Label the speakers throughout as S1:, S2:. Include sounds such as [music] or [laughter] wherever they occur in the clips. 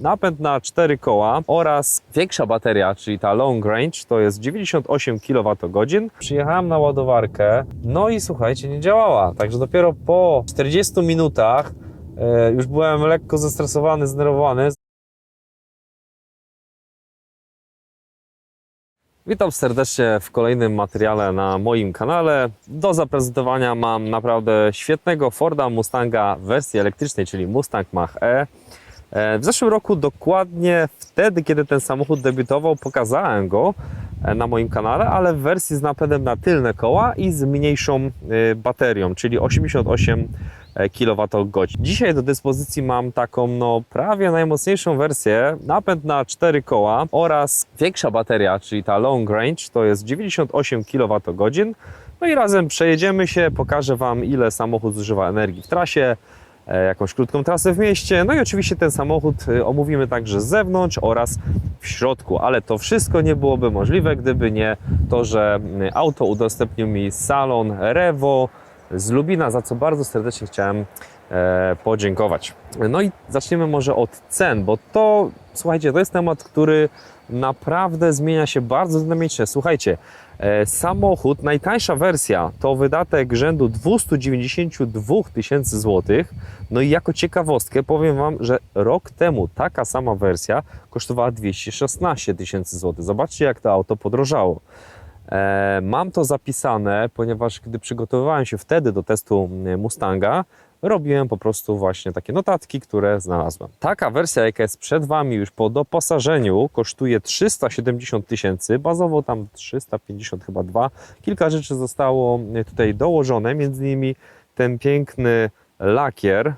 S1: napęd na 4 koła oraz większa bateria, czyli ta long range, to jest 98 kWh. Przyjechałem na ładowarkę, no i słuchajcie, nie działała. Także dopiero po 40 minutach e, już byłem lekko zestresowany, zdenerwowany. Witam serdecznie w kolejnym materiale na moim kanale. Do zaprezentowania mam naprawdę świetnego Forda Mustanga w wersji elektrycznej, czyli Mustang Mach-E. E, W zeszłym roku, dokładnie wtedy, kiedy ten samochód debiutował, pokazałem go e, na moim kanale, ale w wersji z napędem na tylne koła i z mniejszą e, baterią, czyli 88 kWh. Dzisiaj do dyspozycji mam taką no prawie najmocniejszą wersję, napęd na 4 koła oraz większa bateria, czyli ta long range, to jest 98 kWh. No i razem przejedziemy się, pokażę Wam ile samochód zużywa energii w trasie, jakąś krótką trasę w mieście. No i oczywiście ten samochód e, omówimy także z zewnątrz oraz w środku, ale to wszystko nie byłoby możliwe, gdyby nie to, że auto udostępnił mi salon Revo z Lubina, za co bardzo serdecznie chciałem e, podziękować. No i zaczniemy może od cen, bo to, słuchajcie, to jest temat, który naprawdę zmienia się bardzo dynamicznie. Słuchajcie, e, samochód, najtańsza wersja to wydatek rzędu 292 tysięcy złotych. No i jako ciekawostkę powiem Wam, że rok temu taka sama wersja kosztowała 216 tysięcy złotych. Zobaczcie, jak to auto podrożało. E, Mam to zapisane, ponieważ gdy przygotowywałem się wtedy do testu mm, Mustanga, robiłem po prostu właśnie takie notatki, które znalazłem. Taka wersja, jaka jest przed Wami już po doposażeniu, kosztuje 370 tysięcy, bazowo tam 350 chyba dwa. Kilka rzeczy zostało e, tutaj dołożone, między innymi ten piękny lakier,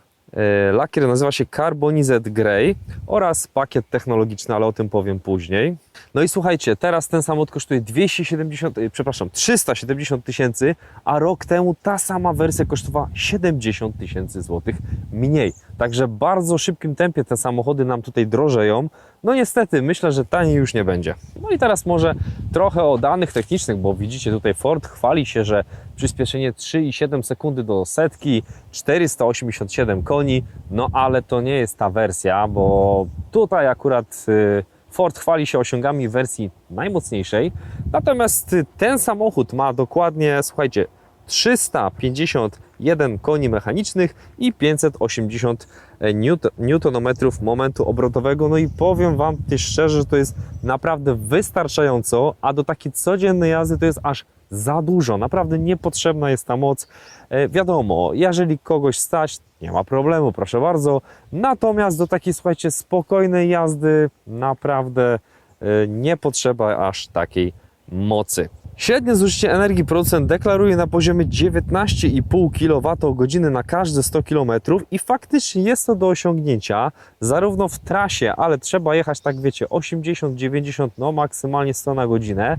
S1: Lakier nazywa się Carbonized Grey oraz pakiet technologiczny, ale o tym powiem później. No i słuchajcie, teraz ten samochód kosztuje 270, e, przepraszam, 370 tysięcy, a rok temu ta sama wersja kosztowała 70 tysięcy złotych mniej. Także w bardzo szybkim tempie te samochody nam tutaj drożeją. No niestety, myślę, że taniej już nie będzie. No i teraz może trochę o danych technicznych, bo widzicie tutaj Ford chwali się, że przyspieszenie 3,7 sekundy do setki, 487 koni, no ale to nie jest ta wersja, bo tutaj akurat y, Ford chwali się osiągami wersji najmocniejszej, natomiast y, ten samochód ma dokładnie, słuchajcie, 351 koni mechanicznych i 580 newt- newtonometrów momentu obrotowego. No i powiem Wam też szczerze, że to jest naprawdę wystarczająco, a do takiej codziennej jazdy to jest aż za dużo. Naprawdę niepotrzebna jest ta moc. E, wiadomo, jeżeli kogoś stać, nie ma problemu, proszę bardzo. Natomiast do takiej, słuchajcie, spokojnej jazdy naprawdę e, nie potrzeba aż takiej mocy. Średnie zużycie energii producent deklaruje na poziomie 19,5 kWh na każde 100 km i faktycznie jest to do osiągnięcia zarówno w trasie, ale trzeba jechać tak wiecie 80-90, no maksymalnie 100 na godzinę.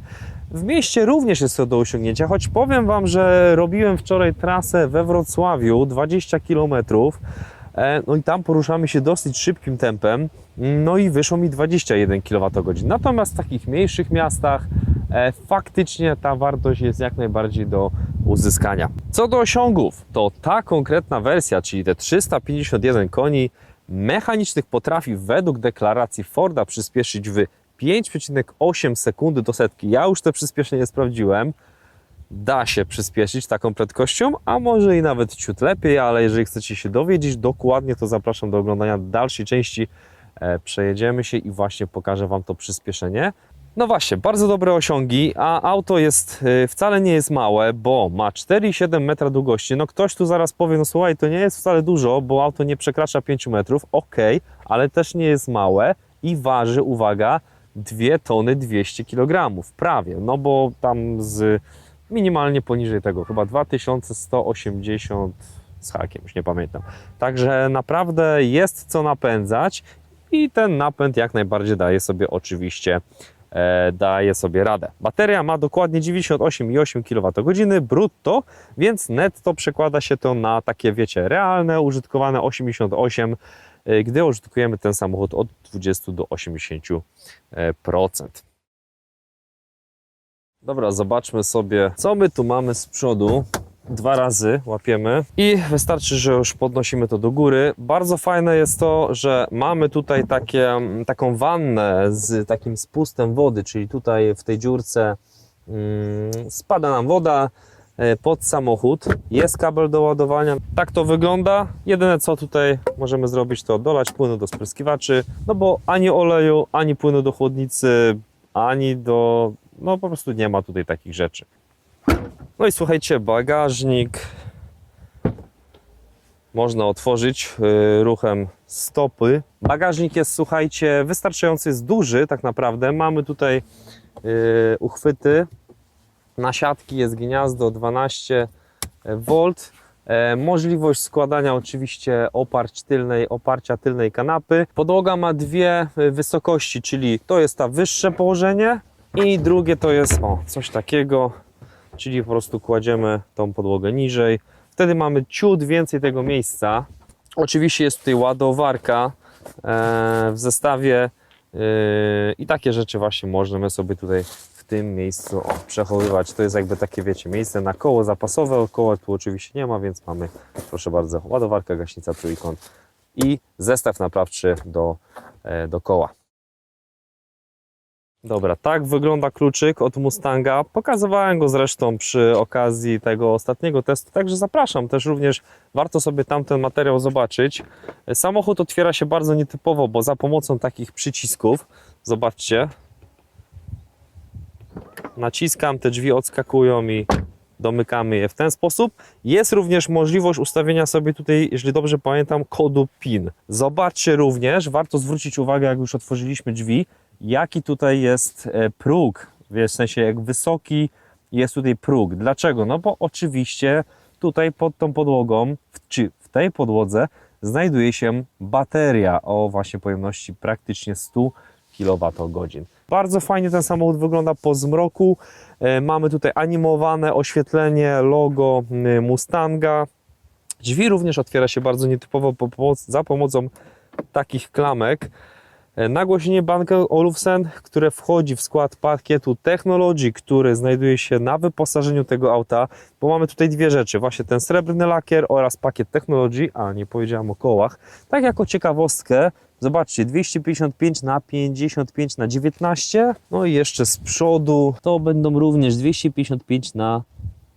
S1: W mieście również jest to do osiągnięcia, choć powiem Wam, że robiłem wczoraj trasę we Wrocławiu 20 km. E, No i tam poruszamy się dosyć szybkim tempem, no i wyszło mi 21 kWh. Natomiast w takich mniejszych miastach e, faktycznie ta wartość jest jak najbardziej do uzyskania. Co do osiągów, to ta konkretna wersja, czyli te 351 koni mechanicznych potrafi według deklaracji Forda przyspieszyć w 5,8 sekundy do setki. Ja już to przyspieszenie sprawdziłem da się przyspieszyć taką prędkością, a może i nawet ciut lepiej, ale jeżeli chcecie się dowiedzieć dokładnie, to zapraszam do oglądania dalszej części. E, Przejedziemy się i właśnie pokażę Wam to przyspieszenie. No właśnie, bardzo dobre osiągi, a auto jest e, wcale nie jest małe, bo ma 4,7 metra długości. No ktoś tu zaraz powie, no słuchaj, to nie jest wcale dużo, bo auto nie przekracza 5 metrów. Ok, ale też nie jest małe i waży, uwaga, 2 tony 200 kg, prawie, no bo tam z minimalnie poniżej tego, chyba 2180 z hakiem, już nie pamiętam. Także naprawdę jest co napędzać i ten napęd jak najbardziej daje sobie oczywiście e, daje sobie radę. Bateria ma dokładnie 98,8 kWh brutto, więc netto przekłada się to na takie, wiecie, realne, użytkowane 88, e, gdy użytkujemy ten samochód od 20 do 80%. Dobra, zobaczmy sobie, co my tu mamy z przodu. dwa razy łapiemy i wystarczy, że już podnosimy to do góry. Bardzo fajne jest to, że mamy tutaj takie, taką wannę z takim spustem wody, czyli tutaj w tej dziurce mm, spada nam woda e, pod samochód. Jest kabel do ładowania. Tak to wygląda. Jedyne co tutaj możemy zrobić to dolać płynu do spryskiwaczy, no bo ani oleju, ani płynu do chłodnicy, ani do... no po prostu nie ma tutaj takich rzeczy. No i słuchajcie, bagażnik można otworzyć y, ruchem stopy. Bagażnik jest, słuchajcie, wystarczająco jest duży tak naprawdę. Mamy tutaj y, uchwyty na siatki, jest gniazdo 12 V. E, możliwość składania oczywiście oparć tylnej, oparcia tylnej kanapy. Podłoga ma dwie y, wysokości, czyli to jest ta wyższe położenie i drugie to jest o, coś takiego, czyli po prostu kładziemy tą podłogę niżej. Wtedy mamy ciut więcej tego miejsca. Oczywiście jest tutaj ładowarka e, w zestawie e, i takie rzeczy właśnie możemy sobie tutaj w tym miejscu o, przechowywać. To jest jakby takie, wiecie, miejsce na koło zapasowe. Koła tu oczywiście nie ma, więc mamy, proszę bardzo, ładowarka, gaśnica, trójkąt i zestaw naprawczy do, e, do koła. Dobra, tak wygląda kluczyk od Mustanga. Pokazywałem go zresztą przy okazji tego ostatniego testu, także zapraszam też również, warto sobie tamten materiał zobaczyć. Samochód otwiera się bardzo nietypowo, bo za pomocą takich przycisków, zobaczcie, naciskam, te drzwi odskakują i domykamy je w ten sposób. Jest również możliwość ustawienia sobie tutaj, jeżeli dobrze pamiętam, kodu PIN. Zobaczcie również, warto zwrócić uwagę, jak już otworzyliśmy drzwi, jaki tutaj jest e, próg, w sensie jak wysoki jest tutaj próg. Dlaczego? No bo oczywiście tutaj pod tą podłogą, czy w tej podłodze znajduje się bateria o właśnie pojemności praktycznie 100 kWh. Bardzo fajnie ten samochód wygląda po zmroku. E, Mamy tutaj animowane oświetlenie, logo Mustanga. Drzwi również otwiera się bardzo nietypowo za pomocą takich klamek. E, Nagłośnienie Banker Olufsen, które wchodzi w skład pakietu Technology, który znajduje się na wyposażeniu tego auta, bo mamy tutaj dwie rzeczy, właśnie ten srebrny lakier oraz pakiet Technology, a nie powiedziałem o kołach. Tak jako ciekawostkę, zobaczcie, 255 na 55 na 19, no i jeszcze z przodu to będą również 255 na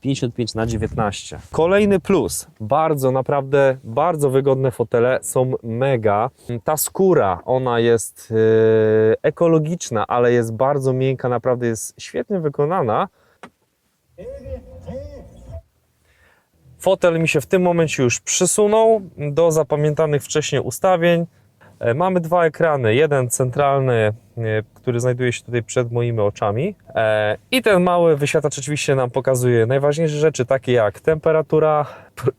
S1: 55 na 19. Kolejny plus, bardzo naprawdę, bardzo wygodne fotele, są mega. Ta skóra, ona jest yy, ekologiczna, ale jest bardzo miękka, naprawdę jest świetnie wykonana. Fotel mi się w tym momencie już przysunął do zapamiętanych wcześniej ustawień. E, Mamy dwa ekrany. Jeden centralny, e, który znajduje się tutaj przed moimi oczami. E, I ten mały wyświetlacz oczywiście nam pokazuje najważniejsze rzeczy, takie jak temperatura,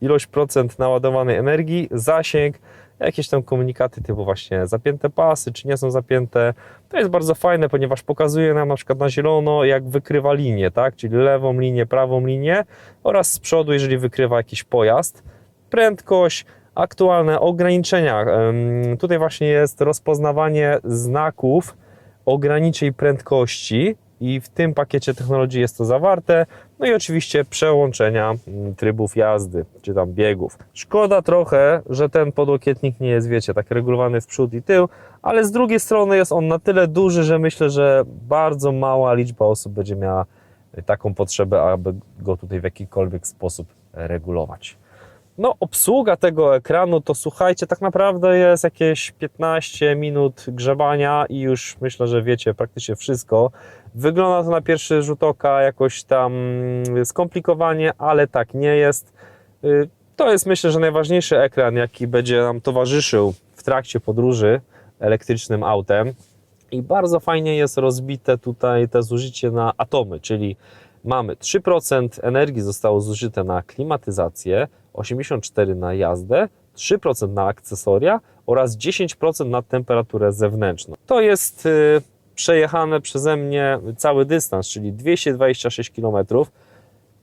S1: ilość procent naładowanej energii, zasięg, jakieś tam komunikaty typu właśnie zapięte pasy, czy nie są zapięte. To jest bardzo fajne, ponieważ pokazuje nam na przykład na zielono, jak wykrywa linię, tak? Czyli lewą linię, prawą linię oraz z przodu, jeżeli wykrywa jakiś pojazd. Prędkość, aktualne ograniczenia. Tutaj właśnie jest rozpoznawanie znaków ograniczeń prędkości i w tym pakiecie technologii jest to zawarte. No i oczywiście przełączenia trybów jazdy, czy tam biegów. Szkoda trochę, że ten podłokietnik nie jest, wiecie, tak regulowany w przód i tył, ale z drugiej strony jest on na tyle duży, że myślę, że bardzo mała liczba osób będzie miała taką potrzebę, aby go tutaj w jakikolwiek sposób regulować. No, obsługa tego ekranu to słuchajcie, tak naprawdę jest jakieś 15 minut grzebania i już myślę, że wiecie praktycznie wszystko. Wygląda to na pierwszy rzut oka jakoś tam mm, skomplikowanie, ale tak nie jest. Y, To jest myślę, że najważniejszy ekran, jaki będzie nam towarzyszył w trakcie podróży elektrycznym autem. I bardzo fajnie jest rozbite tutaj te zużycie na atomy, czyli mamy 3% energii zostało zużyte na klimatyzację, 84% na jazdę, 3% na akcesoria oraz 10% na temperaturę zewnętrzną. To jest y, przejechane przeze mnie cały dystans, czyli 226 km,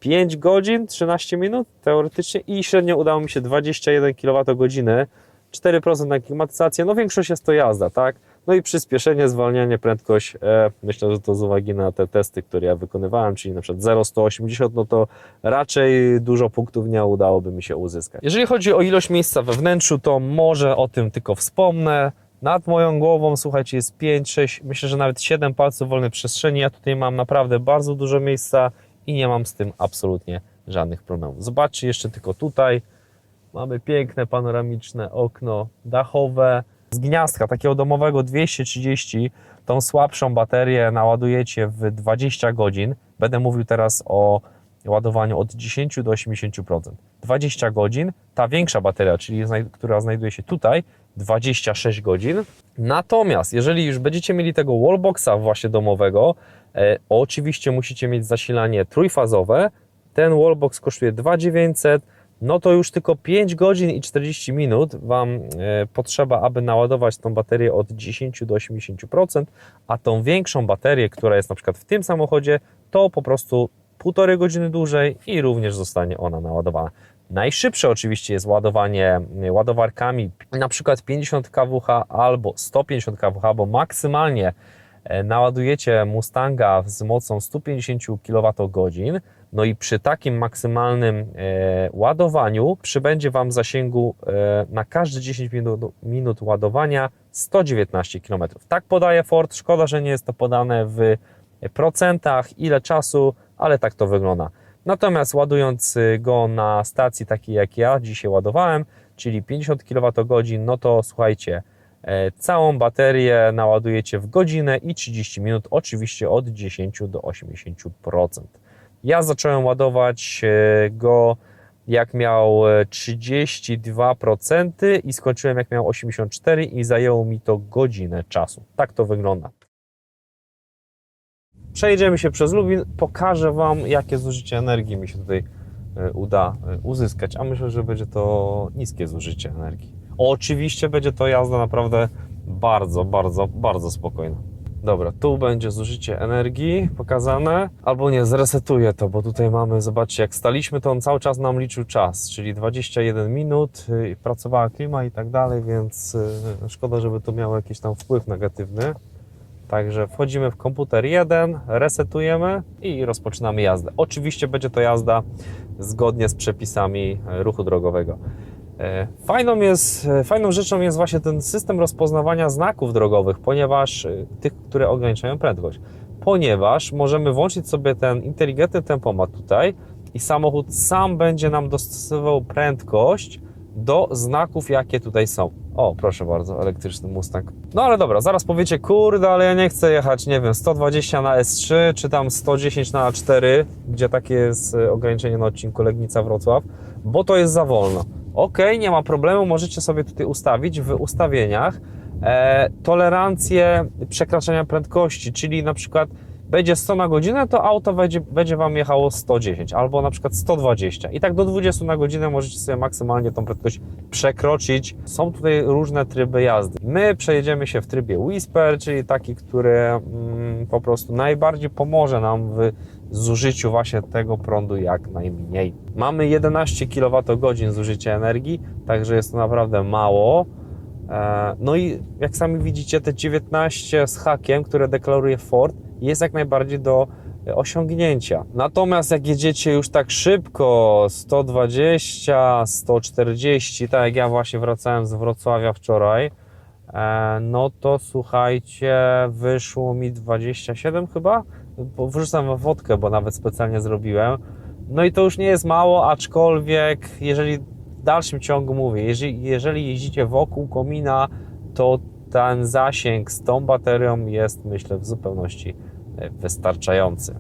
S1: 5 godzin, 13 minut teoretycznie i średnio udało mi się 21 kWh, 4% na klimatyzację, no większość jest to jazda, tak? No i przyspieszenie, zwalnianie, prędkość. E, myślę, że to z uwagi na te testy, które ja wykonywałem, czyli na przykład 0,180, no to raczej dużo punktów nie udałoby mi się uzyskać. Jeżeli chodzi o ilość miejsca we wnętrzu, to może o tym tylko wspomnę. Nad moją głową, słuchajcie, jest 5, 6, myślę, że nawet 7 palców wolnej przestrzeni. Ja tutaj mam naprawdę bardzo dużo miejsca i nie mam z tym absolutnie żadnych problemów. Zobaczcie jeszcze tylko tutaj. Mamy piękne panoramiczne okno dachowe. Z gniazdka takiego domowego 230 tą słabszą baterię naładujecie w 20 godzin. Będę mówił teraz o ładowaniu od 10 do 80%. 20 godzin. Ta większa bateria, czyli która znajduje się tutaj, 26 godzin. Natomiast jeżeli już będziecie mieli tego wallboxa właśnie domowego, e, oczywiście musicie mieć zasilanie trójfazowe. Ten wallbox kosztuje 2900 no to już tylko 5 godzin i 40 minut Wam e, potrzeba, aby naładować tą baterię od 10 do 80%, a tą większą baterię, która jest na przykład w tym samochodzie, to po prostu półtorej godziny dłużej i również zostanie ona naładowana. Najszybsze oczywiście jest ładowanie e, ładowarkami na przykład 50 kWh albo 150 kWh, bo maksymalnie e, naładujecie Mustanga z mocą 150 kWh, no i przy takim maksymalnym e, ładowaniu przybędzie Wam zasięgu e, na każde 10 minut, minut ładowania 119 km. Tak podaje Ford. Szkoda, że nie jest to podane w procentach, ile czasu, ale tak to wygląda. Natomiast ładując y, go na stacji takiej jak ja dzisiaj ładowałem, czyli 50 kWh, no to słuchajcie, e, całą baterię naładujecie w godzinę i 30 minut, oczywiście od 10 do 80%. Ja zacząłem ładować e, go jak miał e, 32% i skończyłem jak miał 84 i zajęło mi to godzinę czasu. Tak to wygląda. Przejdziemy się przez Lubin, pokażę Wam, jakie zużycie energii mi się tutaj e, uda e, uzyskać, a myślę, że będzie to niskie zużycie energii. Oczywiście będzie to jazda naprawdę bardzo, bardzo, bardzo spokojna. Dobra, tu będzie zużycie energii pokazane, albo nie, zresetuję to, bo tutaj mamy, zobaczcie, jak staliśmy, to on cały czas nam liczył czas, czyli 21 minut, y, pracowała klima i tak dalej, więc y, szkoda, żeby to miało jakiś tam wpływ negatywny. Także wchodzimy w komputer 1, resetujemy i rozpoczynamy jazdę. Oczywiście będzie to jazda zgodnie z przepisami ruchu drogowego. E, Fajną, jest, e, fajną rzeczą jest właśnie ten system rozpoznawania znaków drogowych, ponieważ e, tych, które ograniczają prędkość. Ponieważ możemy włączyć sobie ten inteligentny tempomat tutaj i samochód sam będzie nam dostosowywał prędkość do znaków, jakie tutaj są. O, proszę bardzo, elektryczny Mustang. No ale dobra, zaraz powiecie, kurde, ale ja nie chcę jechać, nie wiem, 120 na S3, czy tam 110 na A4, gdzie takie jest ograniczenie na odcinku Legnica-Wrocław, bo to jest za wolno. Ok, nie ma problemu, możecie sobie tutaj ustawić w ustawieniach e, tolerancję przekraczania prędkości, czyli na przykład będzie 100 na godzinę, to auto będzie, będzie Wam jechało 110 albo na przykład 120 i tak do 20 na godzinę możecie sobie maksymalnie tą prędkość przekroczyć. Są tutaj różne tryby jazdy. My przejedziemy się w trybie Whisper, czyli taki, który mm, po prostu najbardziej pomoże nam w zużyciu właśnie tego prądu jak najmniej. Mamy 11 kWh zużycia energii, także jest to naprawdę mało. E, No i jak sami widzicie, te 19 z hakiem, które deklaruje Ford, jest jak najbardziej do osiągnięcia. Natomiast jak jedziecie już tak szybko, 120, 140, tak jak ja właśnie wracałem z Wrocławia wczoraj, e, no to słuchajcie, wyszło mi 27 chyba. Wrzucam wodkę, bo nawet specjalnie zrobiłem. No i to już nie jest mało, aczkolwiek jeżeli w dalszym ciągu mówię, jeżeli, jeżeli jeździcie wokół komina, to ten zasięg z tą baterią jest myślę w zupełności e, wystarczający.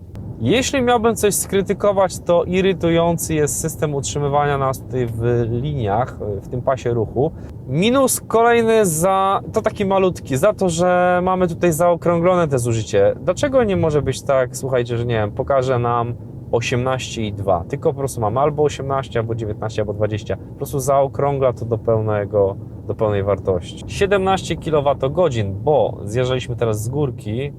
S1: Jeśli miałbym coś skrytykować, to irytujący jest system utrzymywania nas tutaj w liniach, w tym pasie ruchu. Minus kolejny za, to taki malutki, za to, że mamy tutaj zaokrąglone te zużycie. Dlaczego nie może być tak, słuchajcie, że nie wiem, pokaże nam 18,2, tylko po prostu mamy albo 18, albo 19, albo 20. Po prostu zaokrągla to do pełnego, do pełnej wartości. 17 kWh, bo zjeżdżaliśmy teraz z górki,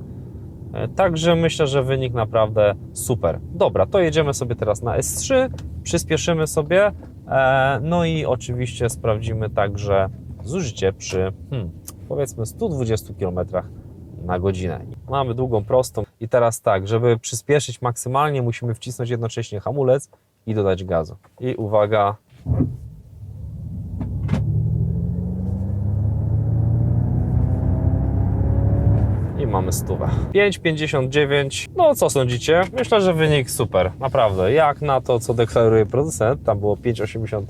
S1: także myślę, że wynik naprawdę super. Dobra, to jedziemy sobie teraz na S3, przyspieszymy sobie, e, no i oczywiście sprawdzimy także zużycie przy hmm, powiedzmy 120 km na godzinę. Mamy długą prostą i teraz tak, żeby przyspieszyć maksymalnie musimy wcisnąć jednocześnie hamulec i dodać gazu. I uwaga, stówę. 5,59. No co sądzicie? Myślę, że wynik super, naprawdę. Jak na to, co deklaruje producent, tam było 5,80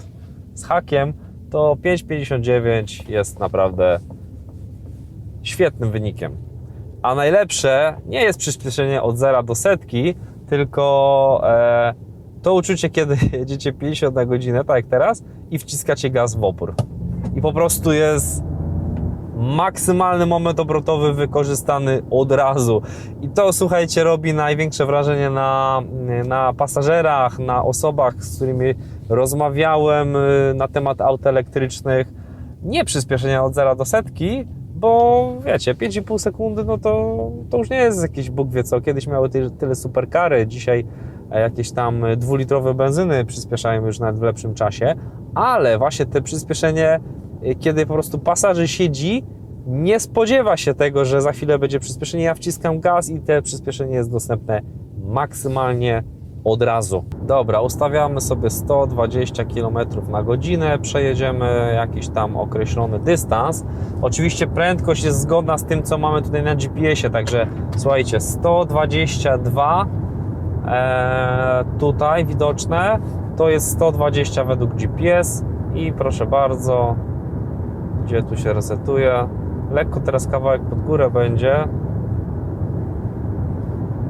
S1: z hakiem, to 5,59 jest naprawdę świetnym wynikiem. A najlepsze nie jest przyspieszenie od zera do setki, tylko e, to uczucie, kiedy [laughs] jedziecie 50 na godzinę, tak jak teraz, i wciskacie gaz w opór. I po prostu jest maksymalny moment obrotowy wykorzystany od razu. I to, słuchajcie, robi największe wrażenie na, na pasażerach, na osobach, z którymi rozmawiałem y, na temat aut elektrycznych. Nie przyspieszenia od zera do setki, bo wiecie, 5,5 sekundy, no to, to już nie jest jakieś Bóg wie co. Kiedyś miały ty, tyle superkary, dzisiaj e, jakieś tam dwulitrowe benzyny przyspieszają już nawet w lepszym czasie, ale właśnie te przyspieszenie kiedy po prostu pasażer siedzi, nie spodziewa się tego, że za chwilę będzie przyspieszenie. Ja wciskam gaz i te przyspieszenie jest dostępne maksymalnie od razu. Dobra, ustawiamy sobie 120 km na godzinę, przejedziemy jakiś tam określony dystans. Oczywiście prędkość jest zgodna z tym, co mamy tutaj na GPS-ie, także słuchajcie, 122 e, tutaj widoczne, to jest 120 według GPS i proszę bardzo, gdzie tu się resetuje. Lekko teraz kawałek pod górę będzie.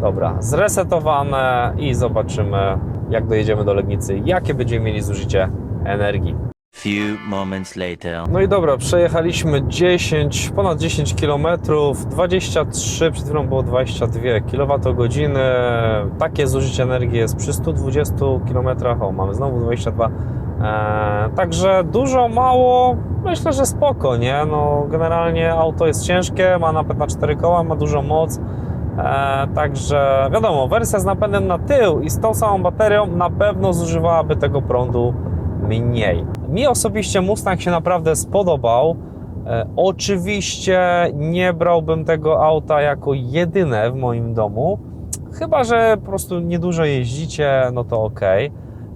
S1: Dobra, zresetowane i zobaczymy, jak dojedziemy do Legnicy, jakie będziemy mieli zużycie energii.
S2: Few moments later.
S1: No i dobra, przejechaliśmy 10, ponad 10 km, 23, przed chwilą było 22 kWh. Takie zużycie energii jest przy 120 km. O, mamy znowu 22. Eee, także dużo, mało, myślę, że spoko, nie? No, generalnie auto jest ciężkie, ma napęd na 4 koła, ma dużą moc. Eee, także wiadomo, wersja z napędem na tył i z tą samą baterią na pewno zużywałaby tego prądu mniej. Mi osobiście Mustang się naprawdę spodobał. E, oczywiście nie brałbym tego auta jako jedyne w moim domu, chyba że po prostu niedużo jeździcie, no to ok.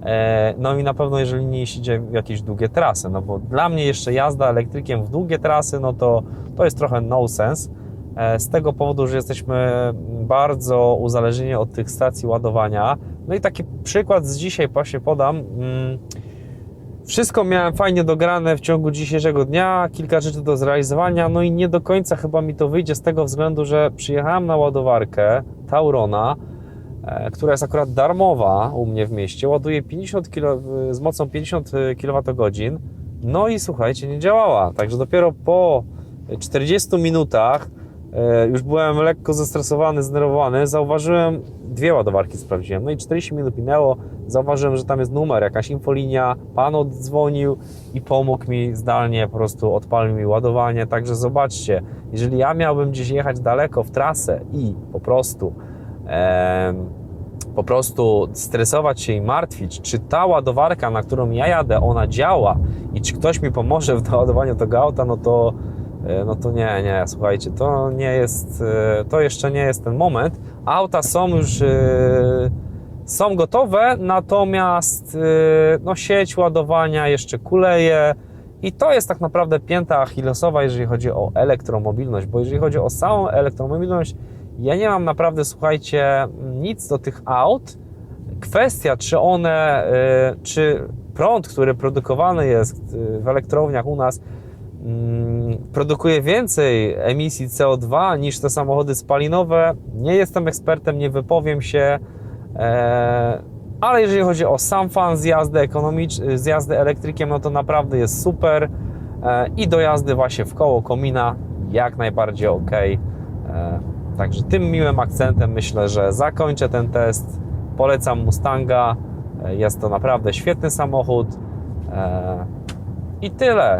S1: E, no i na pewno jeżeli nie jeździcie w jakieś długie trasy, no bo dla mnie jeszcze jazda elektrykiem w długie trasy, no to to jest trochę no sense. E, Z tego powodu, że jesteśmy bardzo uzależnieni od tych stacji ładowania. No i taki przykład z dzisiaj właśnie podam. Wszystko miałem fajnie dograne w ciągu dzisiejszego dnia, kilka rzeczy do zrealizowania, no i nie do końca chyba mi to wyjdzie z tego względu, że przyjechałem na ładowarkę Taurona, e, która jest akurat darmowa u mnie w mieście, ładuje 50 kilo, z mocą 50 kWh, no i słuchajcie, nie działała, także dopiero po 40 minutach już byłem lekko zestresowany, zdenerwowany, zauważyłem, dwie ładowarki sprawdziłem, no i 40 minut minęło, zauważyłem, że tam jest numer, jakaś infolinia, pan oddzwonił i pomógł mi zdalnie, po prostu odpalił mi ładowanie, także zobaczcie, jeżeli ja miałbym gdzieś jechać daleko w trasę i po prostu em, po prostu stresować się i martwić, czy ta ładowarka, na którą ja jadę, ona działa i czy ktoś mi pomoże w doładowaniu tego auta, no to E, no to nie, nie, słuchajcie, to nie jest, e, to jeszcze nie jest ten moment. Auta są już, e, są gotowe, natomiast no sieć ładowania jeszcze kuleje i to jest tak naprawdę pięta achillesowa, jeżeli chodzi o elektromobilność, bo jeżeli chodzi o samą elektromobilność, ja nie mam naprawdę, słuchajcie, nic do tych aut. Kwestia, czy one, czy prąd, który produkowany jest w elektrowniach u nas, mm, produkuje więcej emisji CO2 niż te samochody spalinowe. Nie jestem ekspertem, nie wypowiem się, e, ale jeżeli chodzi o sam fan z jazdy z jazdy elektrykiem, no to naprawdę jest super e, i do jazdy właśnie w koło komina jak najbardziej ok. E, także tym miłym akcentem myślę, że zakończę ten test. Polecam Mustanga. Jest to naprawdę świetny samochód. I tyle.